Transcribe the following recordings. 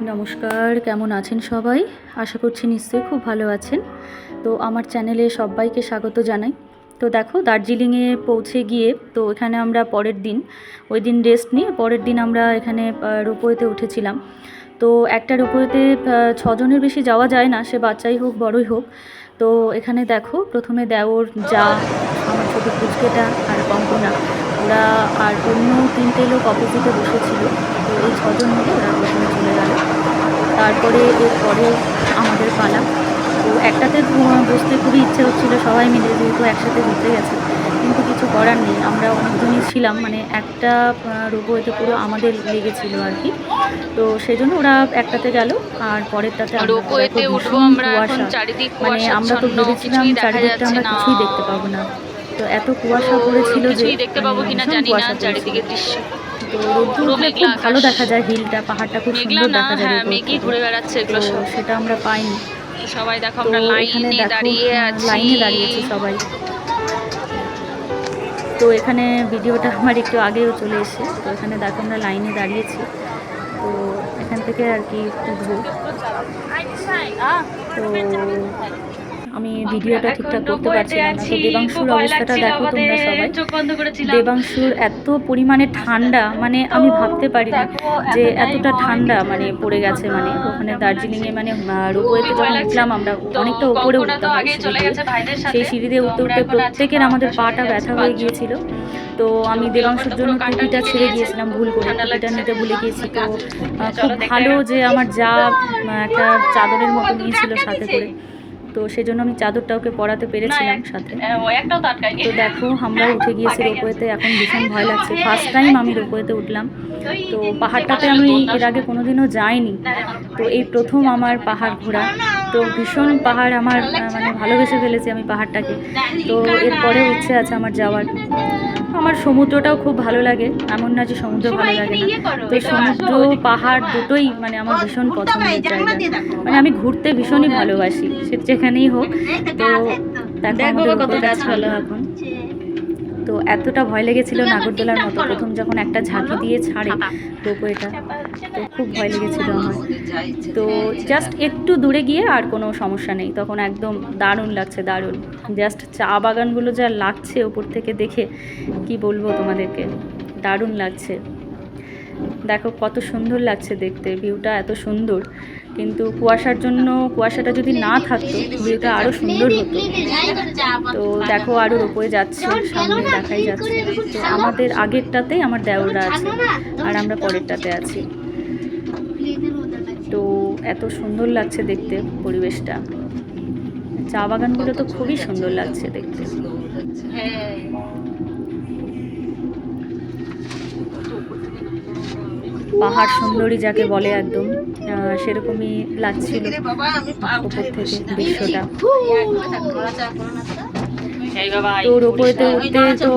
নমস্কার, কেমন আছেন সবাই? আশা করছি নিশ্চয়ই খুব ভালো আছেন। তো আমার চ্যানেলে সবাইকে স্বাগত জানাই। তো দেখো, দার্জিলিংয়ে পৌঁছে গিয়ে, তো এখানে আমরা পরের দিন, ওই দিন রেস্ট নিয়ে পরের দিন আমরা এখানে রোপওয়েতে উঠেছিলাম। তো একটা রোপওয়েতে ছজনের বেশি যাওয়া যায় না, সে বাচ্চাই হোক, বড়ই হোক। তো এখানে দেখো, প্রথমে দেওর, যা, আমার ছোটো পুচকেটা আর কঙ্কনা, ওরা আর অন্য তিনটে লোক অপোজিটে বসেছিল। তো এই ছজন মিলে ওরা প্রথমে চলে গেল। তারপরে এরপরে আমাদের পালা। তো একটাতে বসতে খুবই ইচ্ছে হচ্ছিল সবাই মিলে যেহেতু একসাথে ঘুরতে গেছে। কিন্তু কিছু করার নেই আমরা অনেকজনই ছিলাম মানে একটা রোবইতে পুরো আমাদের লেগেছিল আর কি। তো সেই জন্য ওরা একটাতে গেল আর পরেরটাতে। মানে আমরা তো ভেবেছিলাম চারিদিকটা আমরা কিছুই দেখতে পাবো না। তো এত কুয়াশা পড়েছিল যে দেখতে পাবো মানে কিনা জানি না চারিদিকে। দৃশ্য। খুব ভালো দেখা যায় হিলটা পাহাড়টা খুব সুন্দর না দেখা যায় হ্যাঁ মেঘই ঘুরে বেড়াচ্ছে এগুলো সব। সেটা আমরা পাইনি। সবাই দেখো আমরা এখানে লাইনে দাঁড়িয়ে আছি লাইনে দাঁড়িয়েছি সবাই। তো এখানে ভিডিওটা আমার একটু আগেও চলে এসে তো এখানে দেখো আমরা লাইনে দাঁড়িয়েছি। তো এখান থেকে আর কি উঠবো। তো আমি ভিডিওটা ঠিকঠাক করতে পারছিলাম না। তো দেবাংশুর অবস্থাটা দেখো তোমরা সবাই। দেবাংশুর এত পরিমাণে ঠান্ডা মানে আমি ভাবতে পারি না যে এতটা ঠান্ডা মানে পড়ে গেছে মানে ওখানে দার্জিলিংয়ে মানে রোপওয়েতে যখন উঠলাম আমরা অনেকটা উপরে উঠতে হয় সেই সিঁড়িতে উঠতে উঠতে প্রত্যেকের আমাদের পাটা ব্যথা হয়ে গিয়েছিল। তো আমি দেবাংশুর জন্য টুপিটা ছেড়ে গিয়েছিলাম ভুল করে। টুপিটা নিতে ভুলে গিয়েছি। তো খুব ভালো যে আমার যা একটা চাদরের মতো নিয়েছিল সাথে করে। তো সেজন্য আমি চাদরটা ওকে পরাতে পেরেছিলাম সাথে। তো তো দেখো আমরা উঠে গিয়েছি রোপওয়েতে এখন ভীষণ ভয় লাগছে। ফার্স্ট টাইম আমি রোপওয়েতে উঠলাম। তো পাহাড়টাতে আমি এর আগে কোনোদিনও যাইনি। তো এই প্রথম আমার পাহাড় ঘোরা। তো ভীষণ পাহাড় আমার মানে ভালোবেসে ফেলেছি আমি পাহাড়টাকে। তো এরপরে ইচ্ছে আছে আমার যাওয়ার। আমার সমুদ্রটাও খুব ভালো লাগে এমন না যে সমুদ্র ভালো লাগে না। তো সমুদ্র পাহাড় দুটোই মানে আমার ভীষণ পছন্দের জায়গা। মানে আমি ঘুরতে ভীষণই ভালোবাসি সে যেখানেই হোক। তো দেখো আমাদের কত গাছ ভালো এখন। তো এতটা ভয় লেগেছিল নাগরদোলার মতো। প্রথম যখন একটা ঝাঁকি দিয়ে ছাড়ে রোপওয়েটা তো খুব ভয় লেগেছিল আমার। তো জাস্ট একটু দূরে গিয়ে আর কোনো সমস্যা নেই। তখন একদম দারুণ লাগছে দারুণ। জাস্ট চা বাগানগুলো যা লাগছে ওপর থেকে দেখে কি বলব তোমাদেরকে? দারুণ লাগছে। দেখো কত সুন্দর লাগছে দেখতে ভিউটা এত সুন্দর। কিন্তু কুয়াশার জন্য, কুয়াশাটা যদি না থাকতো, ভিউটা আরও সুন্দর হতো। তো দেখো আরও রোপয়ে যাচ্ছে, সামনে দেখাই যাচ্ছে। তো আমাদের আগেরটাতেই আমার দেওররা আছে, আর আমরা পরেরটাতে আছি। তো এত সুন্দর লাগছে দেখতে পরিবেশটা। চা বাগানগুলো তো খুবই সুন্দর লাগছে দেখতে। পাহাড় সুন্দরী যাকে বলে একদম সেরকমই লাগছিল উপর থেকে দৃশ্যটা। তো রোপওয়েতে উঠতে তো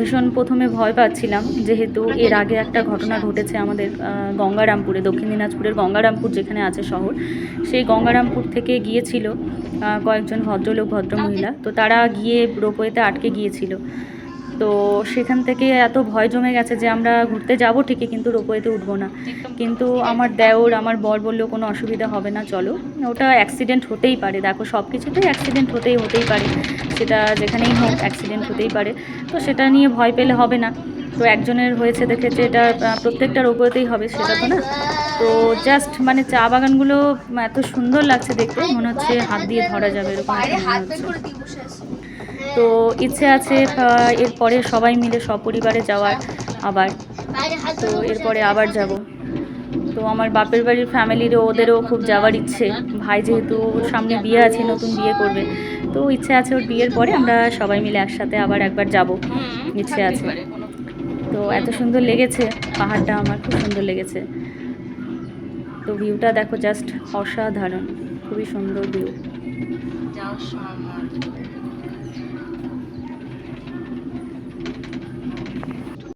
ভীষণ প্রথমে ভয় পাচ্ছিলাম যেহেতু এর আগে একটা ঘটনা ঘটেছে আমাদের গঙ্গারামপুরে দক্ষিণ দিনাজপুরের গঙ্গারামপুর যেখানে আছে শহর। সেই গঙ্গারামপুর থেকে গিয়েছিল কয়েকজন ভদ্রলোক ভদ্রমহিলা। তো তারা গিয়ে রোপওয়েতে আটকে গিয়েছিল। তো সেখান থেকে এত ভয় জমে গেছে যে আমরা ঘুরতে যাব ঠিকই, কিন্তু রোপওয়েতে উঠবো না। কিন্তু আমার দেওর, আমার বর বলল, কোনো অসুবিধা হবে না, চলো। ওটা অ্যাক্সিডেন্ট হতেই পারে। দেখো সব কিছুতেই অ্যাক্সিডেন্ট হতেই হতেই পারে। সেটা যেখানেই হোক অ্যাক্সিডেন্ট হতেই পারে। তো সেটা নিয়ে ভয় পেলে হবে না। তো একজনের হয়েছে দেখেছে, এটা প্রত্যেকটা রোপওয়েতেই হবে, সেটা তো না? তো জাস্ট মানে চা বাগানগুলো এত সুন্দর লাগছে দেখতে। মনে হচ্ছে হাত দিয়ে ধরা যাবে এরকম তো ইচ্ছে আছে এরপরে সবাই মিলে সপরিবারে যাওয়ার আবার। তো এরপরে আবার যাব। তো আমার বাপের বাড়ির ফ্যামিলিরও ওদেরও খুব যাওয়ার ইচ্ছে। ভাই যেহেতু সামনে বিয়ে আছে নতুন বিয়ে করবে। তো ইচ্ছে আছে ওর বিয়ের পরে আমরা সবাই মিলে একসাথে আবার একবার যাব। ইচ্ছে আছে। তো এত সুন্দর লেগেছে পাহাড়টা আমার খুব সুন্দর লেগেছে। তো ভিউটা দেখো জাস্ট অসাধারণ খুবই সুন্দর ভিউ।